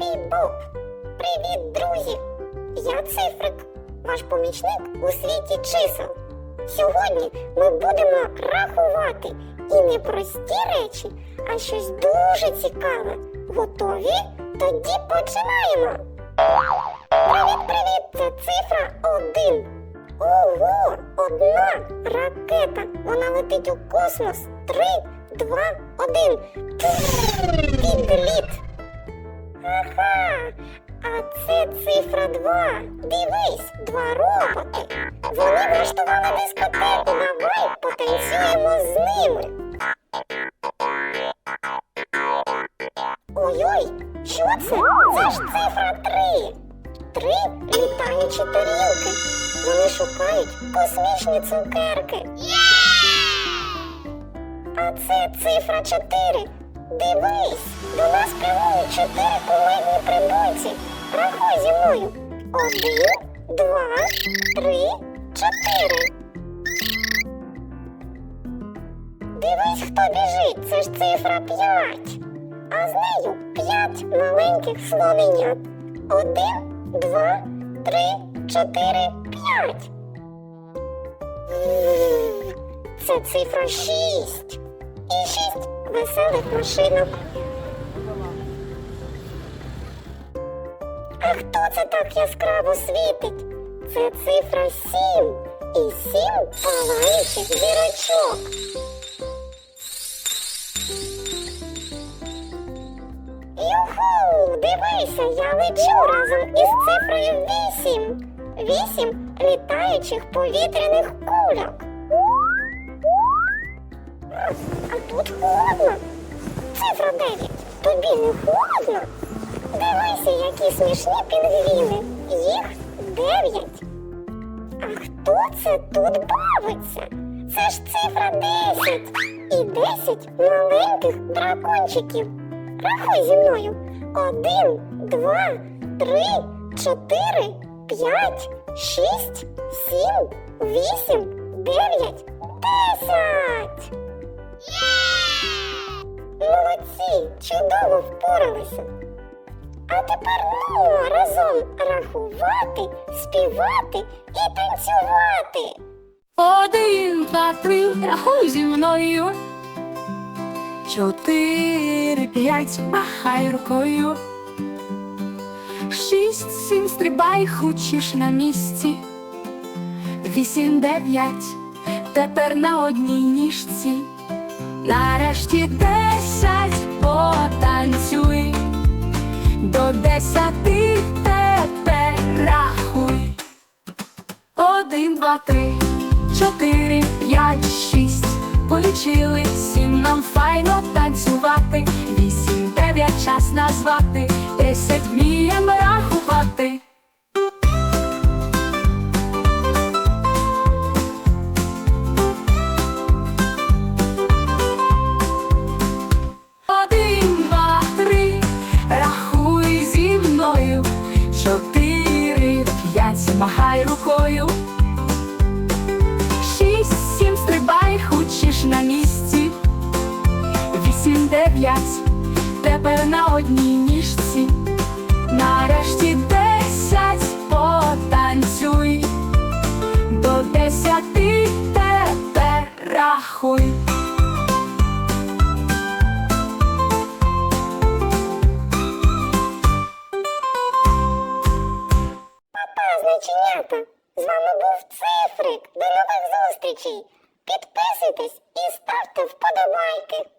Бібоп! Привіт, друзі! Я цифрик, ваш помічник у світі чисел. Сьогодні ми будемо рахувати і не прості речі, а щось дуже цікаве. Готові? Тоді починаємо. Привіт, привіт! Це цифра один. Ого, одна ракета. Вона летить у космос. Три, два, один. Підліт. Ага, а це цифра 2. Дивись, два роботи. Вони влаштували дискотеку. Давай потанцюємо з ними. Ой-ой, що це? Це ж цифра 3. Три літаючі тарілки. Вони шукають космічні цукерки. А це цифра 4. Дивись, до нас прямують чотири кумедні прибульці. Рахуй зі мною. Один, два, три, чотири. Дивись, хто біжить. Це ж цифра 5. А з нею п'ять маленьких слоненят. Один, два, три, чотири, п'ять. Це цифра 6. І шість веселих машинок. А хто це так яскраво світить? Це цифра 7. І сім палаючих зірочок. Юху, дивися, я лечу разом із цифрою 8. Вісім літаючих повітряних кульок. А тут холодно. Цифра 9. Тобі не холодно? Дивися, які смішні пінгвіни. Їх 9. А хто це тут бавиться? Це ж цифра 10. І 10 маленьких дракончиків. Рахуй зі мною. Один, два, три, чотири, п'ять, шість, сім, вісім, дев'ять, десять. Молодці, чудово впоралися. А тепер ну разом рахувати, співати і танцювати. Один, два, три, рахуй зі мною. Чотири, п'ять, махай рукою. Шість, сім, стрибай, хочеш на місці. Вісім, дев'ять, тепер на одній ніжці. Нарешті десять, потанцюй. До десяти тепер рахуй. Один, два, три, чотири, п'ять, шість. Полічили сім нам файно танцювати. Вісім, дев'ять, час назвати. Десять вмієм рахувати. Махай рукою. Шість, сім, стрибай, хочеш на місці. Вісім, дев'ять, тепер на одній ніжці. Нарешті десять, потанцюй. До десяти тепер рахуй. Значенята, з вами був Цифрик. До нових зустрічей. Підписуйтесь і ставте вподобайки.